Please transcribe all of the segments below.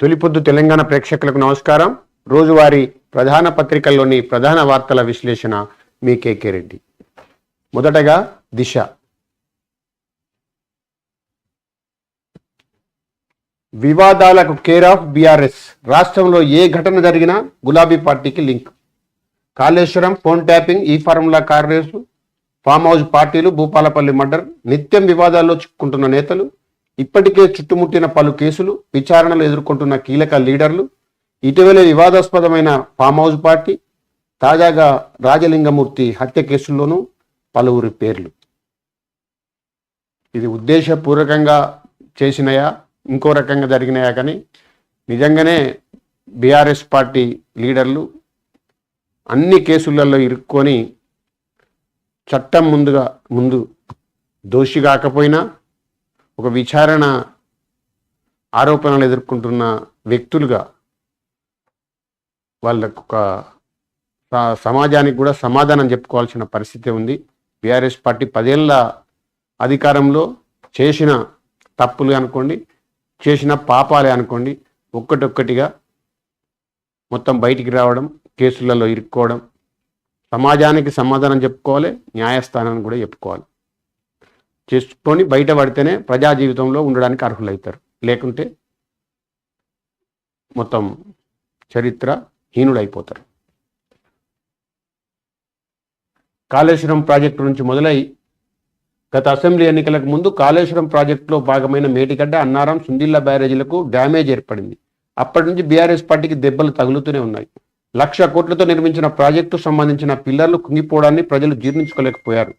తొలిపొద్దు తెలంగాణ ప్రేక్షకులకు నమస్కారం. రోజువారీ ప్రధాన పత్రికల్లోని ప్రధాన వార్తల విశ్లేషణ మీ కేకే రెడ్డి. మొదటగా దిశ. వివాదాలకు కేర్ ఆఫ్ బీఆర్ఎస్. రాష్ట్రంలో ఏ ఘటన జరిగినా గులాబీ పార్టీకి లింక్. కాళేశ్వరం ఫోన్ ట్యాపింగ్ ఈ formula car race. Farm house పార్టీలు భూపాలపల్లి మర్డర్ నిత్యం వివాదాల్లో చిక్కుంటున్న నేతలు. ఇప్పటికే చుట్టుముట్టిన పలు కేసులు విచారణలు ఎదుర్కొంటున్న కీలక లీడర్లు ఇటీవల వివాదాస్పదమైన ఫామ్ హౌస్ పార్టీ తాజాగా రాజలింగమూర్తి హత్య కేసుల్లోనూ పలువురి పేర్లు. ఇది ఉద్దేశపూర్వకంగా చేసినయా ఇంకో రకంగా జరిగినాయా కానీ నిజంగానే బీఆర్ఎస్ పార్టీ లీడర్లు అన్ని కేసులలో ఇరుక్కొని చట్టం ముందుగా ముందు దోషి కాకపోయినా ఒక విచారణ ఆరోపణలు ఎదుర్కొంటున్న వ్యక్తులుగా వాళ్ళకు ఒక స- సమాజానికి కూడా సమాధానం చెప్పుకోవాల్సిన పరిస్థితి ఉంది. బీఆర్ఎస్ పార్టీ పదేళ్ళ అధికారంలో చేసిన తప్పులు అనుకోండి చేసిన పాపాలే అనుకోండి ఒక్కటొక్కటిగా మొత్తం బయటికి రావడం కేసులలో ఇరుక్కోవడం సమాజానికి సమాధానం చెప్పుకోవాలి న్యాయస్థానాన్ని కూడా చెప్పుకోవాలి. చేసుకొని బయటపడితేనే ప్రజా జీవితంలో ఉండడానికి అర్హులవుతారు లేకుంటే మొత్తం చరిత్ర హీనుడైపోతారు కాళేశ్వరం ప్రాజెక్టు నుంచి మొదలై గత అసెంబ్లీ ఎన్నికలకు ముందు కాళేశ్వరం ప్రాజెక్టులో భాగమైన మేటిగడ్డ అన్నారం సుందిల్ల బ్యారేజీలకు డ్యామేజ్ ఏర్పడింది. అప్పటి నుంచి బీఆర్ఎస్ పార్టీకి దెబ్బలు తగులుతూనే ఉన్నాయి. లక్ష కోట్లతో నిర్మించిన ప్రాజెక్టు సంబంధించిన పిల్లర్లు కుంగిపోవడాన్ని ప్రజలు జీర్ణించుకోలేకపోయారు.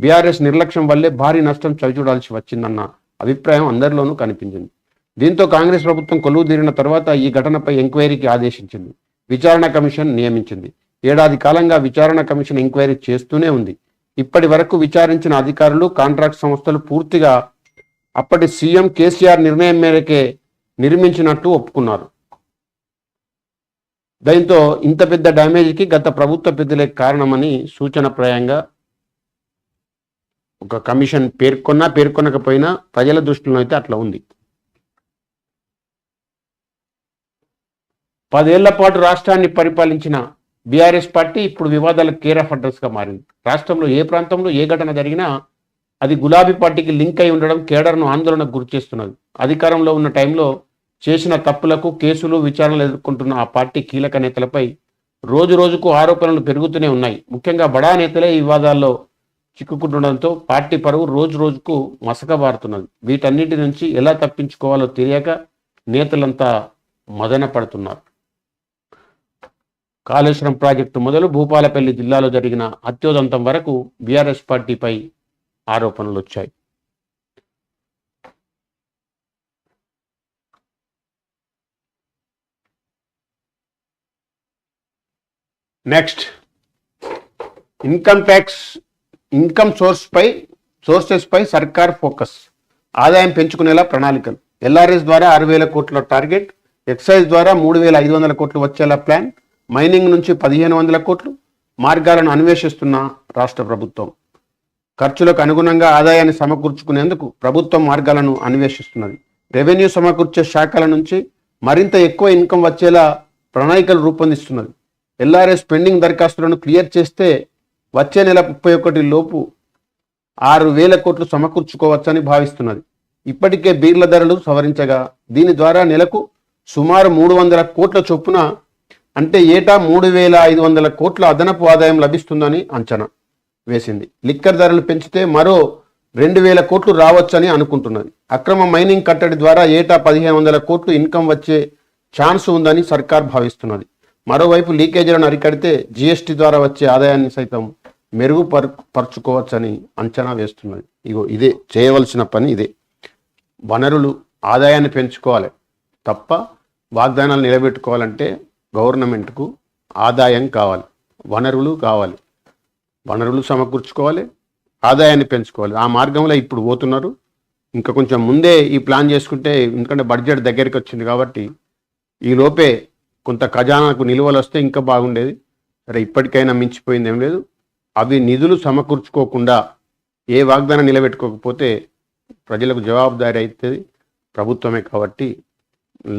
బీఆర్ఎస్ నిర్లక్ష్యం వల్లే భారీ నష్టం చవిచూడాల్సి వచ్చిందన్న అభిప్రాయం అందరిలోనూ కనిపించింది. దీంతో కాంగ్రెస్ ప్రభుత్వం కొలువు తీరిన తర్వాత ఈ ఘటనపై ఎంక్వైరీకి ఆదేశించింది. విచారణ కమిషన్ నియమించింది. ఏడాది కాలంగా విచారణ కమిషన్ ఎంక్వైరీ చేస్తూనే ఉంది. ఇప్పటి వరకు విచారించిన అధికారులు కాంట్రాక్ట్ సంస్థలు పూర్తిగా అప్పటి సీఎం కేసీఆర్ నిర్ణయం మేరకే నిర్మించినట్టు ఒప్పుకున్నారు. దీంతో ఇంత పెద్ద డ్యామేజ్కి గత ప్రభుత్వ పెద్దలే కారణమని సూచనప్రాయంగా ఒక కమిషన్ పేర్కొన్నా పేర్కొనకపోయినా ప్రజల దృష్టిలో అయితే అట్లా ఉంది. పదేళ్ళ పాటు రాష్ట్రాన్ని పరిపాలించిన బీఆర్ఎస్ పార్టీ ఇప్పుడు వివాదాల కేర్ ఆఫ్ అడ్రస్గా మారింది. రాష్ట్రంలో ఏ ప్రాంతంలో ఏ ఘటన జరిగినా అది గులాబీ పార్టీకి లింక్ అయి ఉండడం కేడర్ను ఆందోళనకు గురిచేస్తున్నది అధికారంలో ఉన్న టైంలో చేసిన తప్పులకు కేసులు విచారణలు ఎదుర్కొంటున్న ఆ పార్టీ కీలక నేతలపై రోజు రోజుకు ఆరోపణలు పెరుగుతూనే ఉన్నాయి. ముఖ్యంగా బడా నేతలే ఈ వివాదాల్లో చిక్కుకుంటుండడంతో పార్టీ పరువు రోజు రోజుకు మసకబారుతున్నది. వీటన్నిటి నుంచి ఎలా తప్పించుకోవాలో తెలియక నేతలంతా మదన పడుతున్నారు. కాళేశ్వరం ప్రాజెక్టు మొదలు భూపాలపల్లి జిల్లాలో జరిగిన అత్యోదంతం వరకు బీఆర్ఎస్ పార్టీపై ఆరోపణలు వచ్చాయి. Next. Income tax income source పై సోర్సెస్ పై సర్కార్ ఫోకస్. ఆదాయం పెంచుకునేలా ప్రణాళికలు. ఎల్ఆర్ఎస్ ద్వారా ఆరు వేల కోట్ల టార్గెట్. ఎక్సైజ్ ద్వారా మూడు వేల ఐదు వందల కోట్లు వచ్చేలా ప్లాన్. మైనింగ్ నుంచి పదిహేను వందల కోట్లు. మార్గాలను అన్వేషిస్తున్న రాష్ట్ర ప్రభుత్వం. ఖర్చులకు అనుగుణంగా ఆదాయాన్ని సమకూర్చుకునేందుకు ప్రభుత్వం మార్గాలను అన్వేషిస్తున్నది. రెవెన్యూ సమకూర్చే శాఖల నుంచి మరింత ఎక్కువ ఇన్కమ్ వచ్చేలా ప్రణాళికలు రూపొందిస్తున్నది. ఎల్ఆర్ఎస్ పెండింగ్ దరఖాస్తులను క్లియర్ చేస్తే వచ్చే నెల ముప్పై ఒకటి లోపు ఆరు వేల కోట్లు సమకూర్చుకోవచ్చని భావిస్తున్నది. ఇప్పటికే బీర్ల ధరలు సవరించగా దీని ద్వారా నెలకు సుమారు మూడు వందల కోట్ల చొప్పున అంటే ఏటా మూడు వేల ఐదు వందల కోట్ల అదనపు ఆదాయం లభిస్తుందని అంచనా వేసింది. లిక్కర్ ధరలు పెంచితే మరో రెండు వేల కోట్లు రావచ్చని అనుకుంటున్నది. అక్రమ మైనింగ్ కట్టడి ద్వారా ఏటా పదిహేను వందల కోట్లు ఇన్కమ్ వచ్చే ఛాన్స్ ఉందని సర్కార్ భావిస్తున్నది. మరోవైపు లీకేజీలను అరికడితే జీఎస్టీ ద్వారా వచ్చే ఆదాయాన్ని సైతం మెరుగుపరు పరుచుకోవచ్చని అంచనా వేస్తున్నది. ఇగో ఇదే చేయవలసిన పని ఇదే. వనరులు ఆదాయాన్ని పెంచుకోవాలి తప్ప వాగ్దానాలు నిలబెట్టుకోవాలంటే గవర్నమెంట్కు ఆదాయం కావాలి. వనరులు కావాలి. వనరులు సమకూర్చుకోవాలి ఆదాయాన్ని పెంచుకోవాలి. ఆ మార్గంలో ఇప్పుడు పోతున్నారు. ఇంకా కొంచెం ముందే ఈ ప్లాన్ చేసుకుంటే ఎందుకంటే బడ్జెట్ దగ్గరికి వచ్చింది కాబట్టి ఈ లోపే కొంత ఖజానాకు నిల్వలు వస్తే ఇంకా బాగుండేది. సరే ఇప్పటికైనా మించిపోయింది ఏం లేదు. అవి నిధులు సమకూర్చుకోకుండా ఏ వాగ్దానం నిలబెట్టుకోకపోతే ప్రజలకు జవాబుదారీ అవుతుంది ప్రభుత్వమే కాబట్టి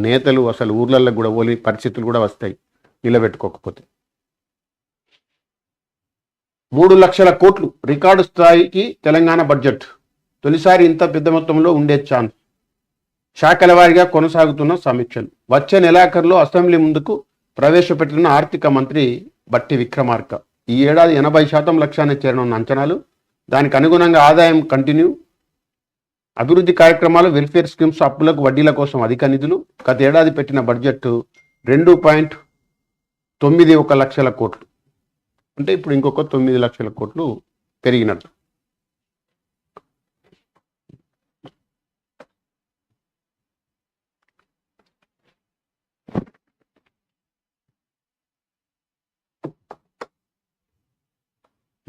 నేతలు అసలు ఊర్లలో కూడా ఓలి పరిస్థితులు కూడా వస్తాయి నిలబెట్టుకోకపోతే. మూడు లక్షల కోట్లు రికార్డు స్థాయికి తెలంగాణ బడ్జెట్. తొలిసారి ఇంత పెద్ద మొత్తంలో ఉండే ఛాన్స్. శాఖల వారీగా కొనసాగుతున్న సమీక్షలు. వచ్చే నెలాఖరులో అసెంబ్లీ ముందుకు ప్రవేశపెట్టిన ఆర్థిక మంత్రి బట్టి విక్రమార్క. ఈ ఏడాది ఎనభై శాతం లక్ష్యాన్ని చేరనున్న అంచనాలు దానికి అనుగుణంగా ఆదాయం కంటిన్యూ అభివృద్ధి కార్యక్రమాలు వెల్ఫేర్ స్కీమ్స్ అప్పులకు వడ్డీల కోసం అధిక నిధులు. గత ఏడాది పెట్టిన బడ్జెట్ రెండు పాయింట్ తొమ్మిది ఒక లక్షల కోట్లు. అంటే ఇప్పుడు ఇంకొక తొమ్మిది లక్షల కోట్లు పెరిగినట్టు.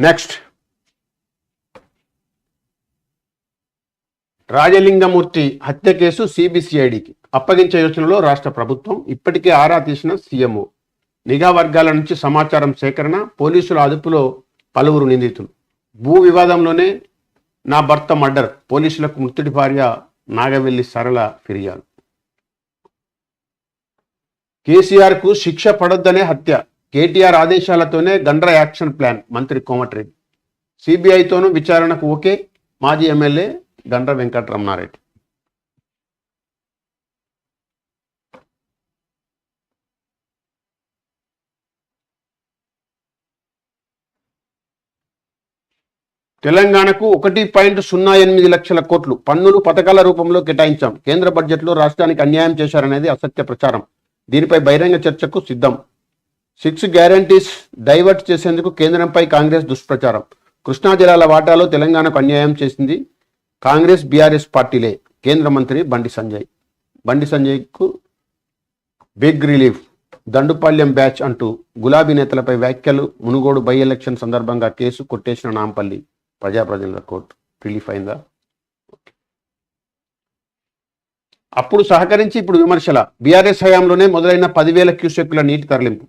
నెక్స్ట్ రాజలింగమూర్తి హత్య కేసు సిబిసిఐడికి అప్పగించే యోచనలో రాష్ట్ర ప్రభుత్వం ఇప్పటికే ఆరా తీసిన సీఎంఓ. నిఘా వర్గాల నుంచి సమాచారం సేకరణ పోలీసుల అదుపులో పలువురు నిందితులు. భూ వివాదంలోనే నా భర్త మర్డర్ పోలీసులకు మృతుడి భార్య నాగవెల్లి సరళ ఫిర్యాదు. కేసీఆర్కు శిక్ష పడొద్దనే హత్య. కేటీఆర్ ఆదేశాలతోనే గండ్ర యాక్షన్ ప్లాన్ మంత్రి కోమటిరెడ్డి. సిబిఐతోనూ విచారణకు ఓకే మాజీ ఎమ్మెల్యే గండ్ర వెంకటరమణారెడ్డి. తెలంగాణకు ఒకటి పాయింట్ సున్నా ఎనిమిది లక్షల కోట్లు పన్నులు పథకాల రూపంలో కేటాయించాం. కేంద్ర బడ్జెట్లో రాష్ట్రానికి అన్యాయం చేశారనేది అసత్య ప్రచారం. దీనిపై బహిరంగ చర్చకు సిద్ధం. సిక్స్ గ్యారంటీస్ డైవర్ట్ చేసేందుకు కేంద్రంపై కాంగ్రెస్ దుష్ప్రచారం. కృష్ణా జిల్లాల వాటాలో తెలంగాణకు అన్యాయం చేసింది కాంగ్రెస్ బీఆర్ఎస్ పార్టీలే. కేంద్ర మంత్రి బండి సంజయ్. బండి సంజయ్కు బిగ్ రిలీఫ్ దండుపాల్యం బ్యాచ్ అంటూ గులాబీ నేతలపై వ్యాఖ్యలు మునుగోడు బై ఎలక్షన్ సందర్భంగా కేసు కొట్టేసిన నాంపల్లి ప్రజాప్రతినిధుల కోర్టు. రిలీఫ్ అయిందా? అప్పుడు సహకరించి ఇప్పుడు విమర్శల. బీఆర్ఎస్ హయాంలోనే మొదలైన పదివేల క్యూసెక్కుల నీటి తరలింపు.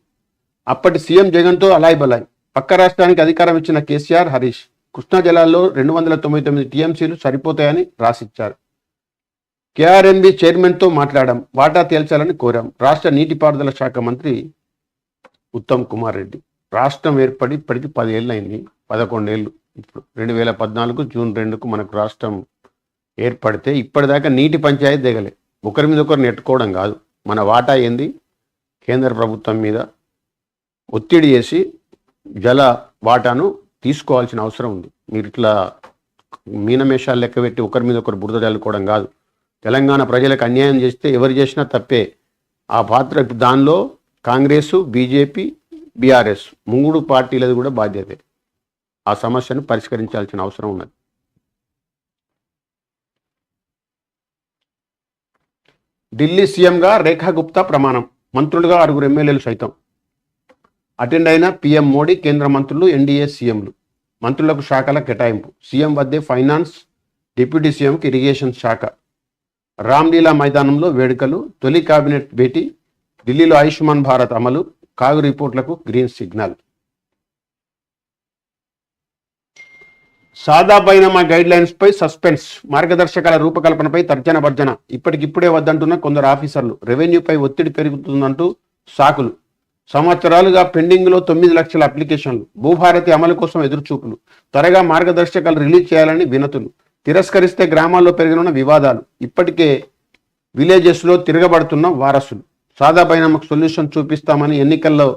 అప్పటి సీఎం జగన్తో అలాయ్ బలాయ్ పక్క రాష్ట్రానికి అధికారం ఇచ్చిన కేసీఆర్ హరీష్ కృష్ణా జలాల్లో రెండు వందల తొంభై తొమ్మిది టీఎంసీలు సరిపోతాయని రాసిచ్చారు. కేఆర్ఎన్బి చైర్మన్తో మాట్లాడాం. వాటా తేల్చాలని కోరాం. రాష్ట్ర నీటిపారుదల శాఖ మంత్రి ఉత్తమ్ కుమార్ రెడ్డి. రాష్ట్రం ఏర్పడి ఇప్పటికి పదేళ్ళు అయింది పదకొండేళ్ళు. ఇప్పుడు రెండు వేల పద్నాలుగు జూన్ రెండుకు మనకు రాష్ట్రం ఏర్పడితే ఇప్పటిదాకా నీటి పంచాయతీ దిగలే. ఒకరి మీద ఒకరు నెట్టుకోవడం కాదు. మన వాటా ఏంది? కేంద్ర ప్రభుత్వం మీద ఒత్తిడి చేసి జల వాటాను తీసుకోవాల్సిన అవసరం ఉంది. మీరు ఇట్లా మీనమేషాలు లెక్క పెట్టి ఒకరి మీద ఒకరు బురద చల్లుకోవడం కాదు. తెలంగాణ ప్రజలకు అన్యాయం చేస్తే ఎవరు చేసినా తప్పే. ఆ పాత్ర ఇప్పుడు దానిలో కాంగ్రెస్ బీజేపీ బీఆర్ఎస్ మూడు పార్టీలది కూడా బాధ్యతే. ఆ సమస్యను పరిష్కరించాల్సిన అవసరం ఉన్నది. ఢిల్లీ సీఎంగా రేఖా గుప్తా ప్రమాణం. మంత్రులుగా ఆరుగురు ఎమ్మెల్యేలు సైతం. అటెండ్ అయిన పీఎం మోడీ కేంద్ర మంత్రులు ఎన్డీఏ సీఎంలు. మంత్రులకు శాఖల కేటాయింపు. సీఎం వద్దే ఫైనాన్స్ డిప్యూటీ సీఎంకి ఇరిగేషన్ శాఖ. రామ్లీలా మైదానంలో వేడుకలు తొలి కేబినెట్ భేటీ ఢిల్లీలో ఆయుష్మాన్ భారత్ అమలు కాగు రిపోర్ట్లకు గ్రీన్ సిగ్నల్. సాదా బైనామా గైడ్ లైన్స్ పై సస్పెన్స్. మార్గదర్శకాల రూపకల్పనపై తర్జన భర్జన. ఇప్పటికిప్పుడే వద్దంటున్న కొందరు ఆఫీసర్లు. రెవెన్యూపై ఒత్తిడి పెరుగుతుందంటూ సాకులు. సంవత్సరాలుగా పెండింగ్లో తొమ్మిది లక్షల అప్లికేషన్లు. భూభారతి అమలు కోసం ఎదురుచూపులు. త్వరగా మార్గదర్శకాలు రిలీజ్ చేయాలని వినతులు. తిరస్కరిస్తే గ్రామాల్లో పెరిగిన వివాదాలు. ఇప్పటికే విలేజెస్లో తిరగబడుతున్న వారసులు. సాదా బైనామకు సొల్యూషన్ చూపిస్తామని ఎన్నికల్లో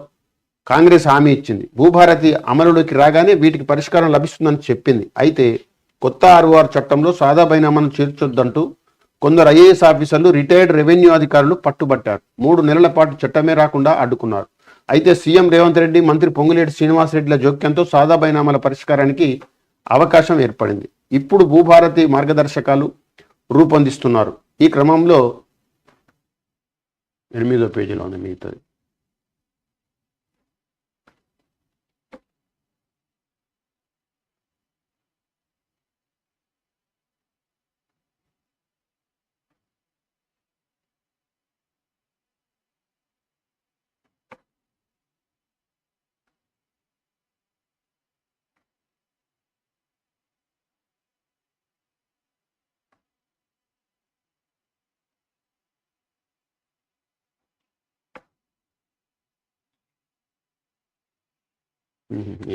కాంగ్రెస్ హామీ ఇచ్చింది. భూభారతి అమలులోకి రాగానే వీటికి పరిష్కారం లభిస్తుందని చెప్పింది. అయితే కొత్త ఆర్ఓఆర్ చట్టంలో సాదాబైనామాను చేర్చొద్దంటూ కొందరు ఐఏఎస్ ఆఫీసర్లు రిటైర్డ్ రెవెన్యూ అధికారులు పట్టుబట్టారు. మూడు నెలల పాటు చట్టమే రాకుండా అడ్డుకున్నారు. అయితే సీఎం రేవంత్ రెడ్డి మంత్రి పొంగులేటి శ్రీనివాసరెడ్డిల జోక్యంతో సాదా బైనామాల పరిష్కారానికి అవకాశం ఏర్పడింది. ఇప్పుడు భూభారతి మార్గదర్శకాలు రూపొందిస్తున్నారు. ఈ క్రమంలో ఎనిమిదో పేజీలో ఉంది మిగతాది.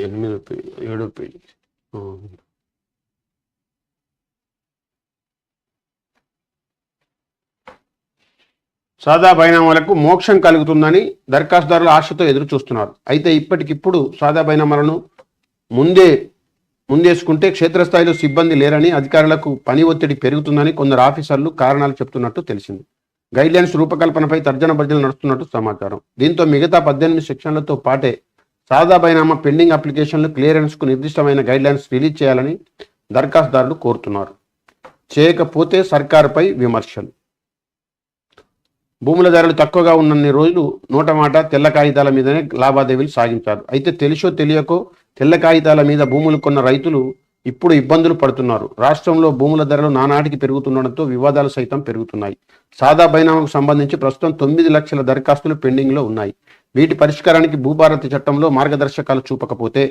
ఎనిమిదో పేజీ ఏడో పేజీ. సాదా బైనామాలకు మోక్షం కలుగుతుందని దరఖాస్తుదారులు ఆశతో ఎదురు చూస్తున్నారు అయితే ఇప్పటికిప్పుడు సాదా బైనామాలను ముందే ముందేసుకుంటే క్షేత్రస్థాయిలో సిబ్బంది లేరని అధికారులకు పని ఒత్తిడి పెరుగుతుందని కొందరు ఆఫీసర్లు కారణాలు చెప్తున్నట్టు తెలిసింది. గైడ్లైన్స్ రూపకల్పనపై తర్జన భర్జన నడుస్తున్నట్టు సమాచారం. దీంతో మిగతా పద్దెనిమిది సెక్షన్లతో పాటే సాదా బైనామా పెండింగ్ అప్లికేషన్లు క్లియరెన్స్కు నిర్దిష్టమైన గైడ్లైన్స్ రిలీజ్ చేయాలని దరఖాస్తుదారులు కోరుతున్నారు. చేయకపోతే సర్కారుపై విమర్శలు. భూముల ధరలు తక్కువగా ఉన్నన్ని రోజులు నోటమాట తెల్ల కాగితాల మీదనే లావాదేవీలు సాగించారు. అయితే తెలిసో తెలియకో తెల్ల కాగితాల మీద భూములు కొన్న రైతులు ఇప్పుడు ఇబ్బందులు పడుతున్నారు. రాష్ట్రంలో భూముల ధరలు నానాటికి పెరుగుతుండడంతో వివాదాలు సైతం పెరుగుతున్నాయి. సాదా బైనామాకు సంబంధించి ప్రస్తుతం తొమ్మిది లక్షల దరఖాస్తులు పెండింగ్లో ఉన్నాయి. వీటి పరిష్కారానికి భూభారతి చట్టంలో మార్గదర్శకాలు చూపకపోతే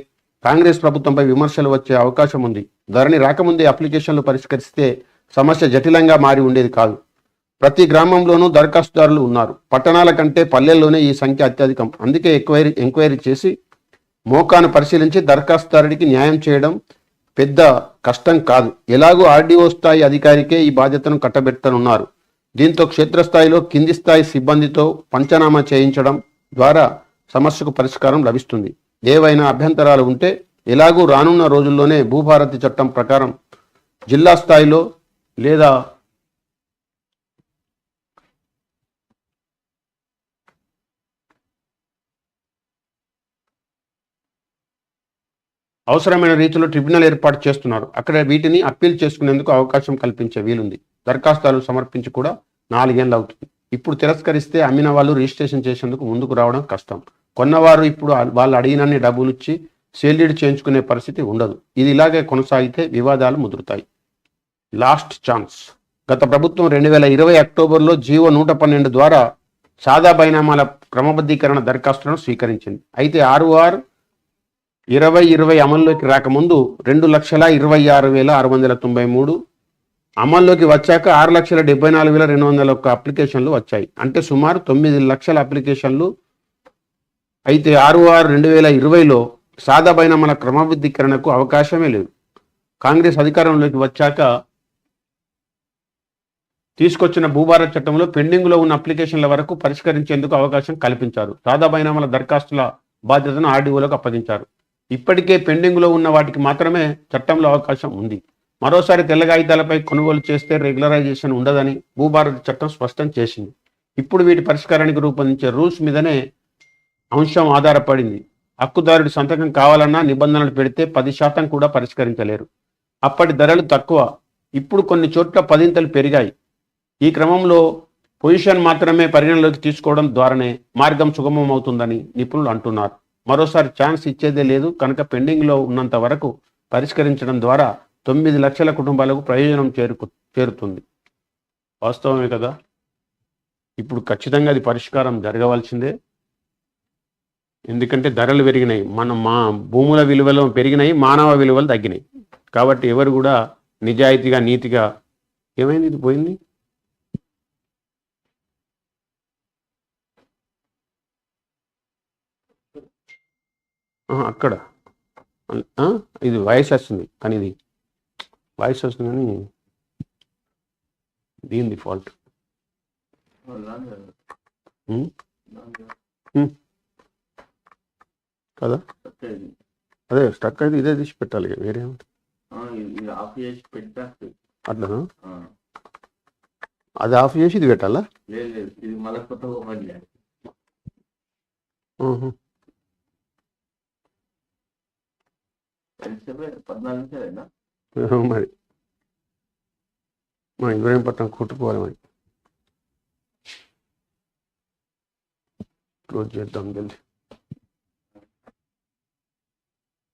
కాంగ్రెస్ ప్రభుత్వంపై విమర్శలు వచ్చే అవకాశం ఉంది. ధరని రాకముందే అప్లికేషన్లు పరిష్కరిస్తే సమస్య జటిలంగా మారి ఉండేది కాదు. ప్రతి గ్రామంలోనూ దరఖాస్తుదారులు ఉన్నారు. పట్టణాల కంటే పల్లెల్లోనే ఈ సంఖ్య అత్యధికం. అందుకే ఎంక్వైరీ ఎంక్వైరీ చేసి మోకాను పరిశీలించి దరఖాస్తుదారుడికి న్యాయం చేయడం పెద్ద కష్టం కాదు. ఎలాగూ ఆర్డీఓ స్థాయి అధికారికే ఈ బాధ్యతను కట్టబెట్టనున్నారు. దీంతో క్షేత్రస్థాయిలో కింది స్థాయి సిబ్బందితో పంచనామా చేయించడం ద్వారా సమస్యకు పరిష్కారం లభిస్తుంది. ఏవైనా అభ్యంతరాలు ఉంటే ఎలాగూ రానున్న రోజుల్లోనే భూభారతి చట్టం ప్రకారం జిల్లా స్థాయిలో లేదా అవసరమైన రీతిలో ట్రిబ్యునల్ ఏర్పాటు చేస్తున్నారు. అక్కడ వీటిని అప్పీల్ చేసుకునేందుకు అవకాశం కల్పించే వీలుంది. దరఖాస్తులు సమర్పించి కూడా నాలుగేళ్ళు అవుతుంది. ఇప్పుడు తిరస్కరిస్తే అమ్మిన వాళ్ళు రిజిస్ట్రేషన్ చేసేందుకు ముందుకు రావడం కష్టం. కొన్నవారు ఇప్పుడు వాళ్ళు అడిగినన్ని డబ్బులు ఇచ్చి సేల్డీడ్ చేయించుకునే పరిస్థితి ఉండదు. ఇది ఇలాగే కొనసాగితే వివాదాలు ముదురుతాయి. Last chance. గత ప్రభుత్వం రెండు వేల ఇరవై అక్టోబర్లో జీవో నూట పన్నెండు ద్వారా సాదా బైనామాల క్రమబద్ధీకరణ దరఖాస్తులను స్వీకరించింది. అయితే ఆర్ఓఆర్ ఇరవై ఇరవై అమల్లోకి రాకముందు రెండు లక్షల ఇరవై ఆరు వేల ఆరు వందల తొంభై మూడు అమల్లోకి వచ్చాక ఆరు లక్షల డెబ్బై నాలుగు వేల రెండు వందల ఒక్క అప్లికేషన్లు వచ్చాయి. అంటే సుమారు తొమ్మిది లక్షల అప్లికేషన్లు అయితే ఆర్ఓఆర్ రెండు వేల ఇరవైలో సాదా బైనామాల క్రమబద్ధీకరణకు అవకాశమే లేదు. కాంగ్రెస్ అధికారంలోకి వచ్చాక తీసుకొచ్చిన భూభారత్ చట్టంలో పెండింగ్లో ఉన్న అప్లికేషన్ల వరకు పరిష్కరించేందుకు అవకాశం కల్పించారు. సాదా బైనామాల దరఖాస్తుల బాధ్యతను ఆర్డీఓలకు అప్పగించారు. ఇప్పటికే పెండింగ్లో ఉన్న వాటికి మాత్రమే చట్టంలో అవకాశం ఉంది. మరోసారి తెల్ల కాగితాలపై కొనుగోలు చేస్తే రెగ్యులరైజేషన్ ఉండదని భూభారత చట్టం స్పష్టం చేసింది. ఇప్పుడు వీటి పరిష్కారానికి రూపొందించే రూల్స్ మీదనే అంశం ఆధారపడింది. హక్కుదారుడి సంతకం కావాలన్నా నిబంధనలు పెడితే పది శాతం కూడా పరిష్కరించలేరు. అప్పటి ధరలు తక్కువ. ఇప్పుడు కొన్ని చోట్ల పదింతలు పెరిగాయి. ఈ క్రమంలో పొజిషన్ మాత్రమే పరిగణలోకి తీసుకోవడం ద్వారానే మార్గం సుగమం అవుతుందని నిపుణులు అంటున్నారు. మరోసారి ఛాన్స్ ఇచ్చేదే లేదు. కనుక పెండింగ్లో ఉన్నంత వరకు పరిష్కరించడం ద్వారా తొమ్మిది లక్షల కుటుంబాలకు ప్రయోజనం చేరుకు చేరుతుంది. వాస్తవమే కదా? ఇప్పుడు ఖచ్చితంగా అది పరిష్కారం జరగవలసిందే. ఎందుకంటే ధరలు పెరిగినాయి. మన మా భూముల విలువలు పెరిగినాయి మానవ విలువలు తగ్గినాయి. కాబట్టి ఎవరు కూడా నిజాయితీగా నీతిగా ఏమైంది? ఇది పోయింది. అక్కడ. ఇది వయసు వస్తుంది. కానీ ఇది వాయిస్ వస్తుంది కానీ దీనిది ఫాల్ట్ కదా? అదే స్టక్ అయితే ఇదే తీసి పెట్టాలి వేరే ఆ, అది ఆఫ్ చేసి ఇది పెట్టాలా? పద్నాలుగు నిమిషాలేనా? మరి. మరి ఇబ్రహీం పట్నం కొట్టుకోవాలి మరి. క్లోజ్ చేద్దాం జల్దీ.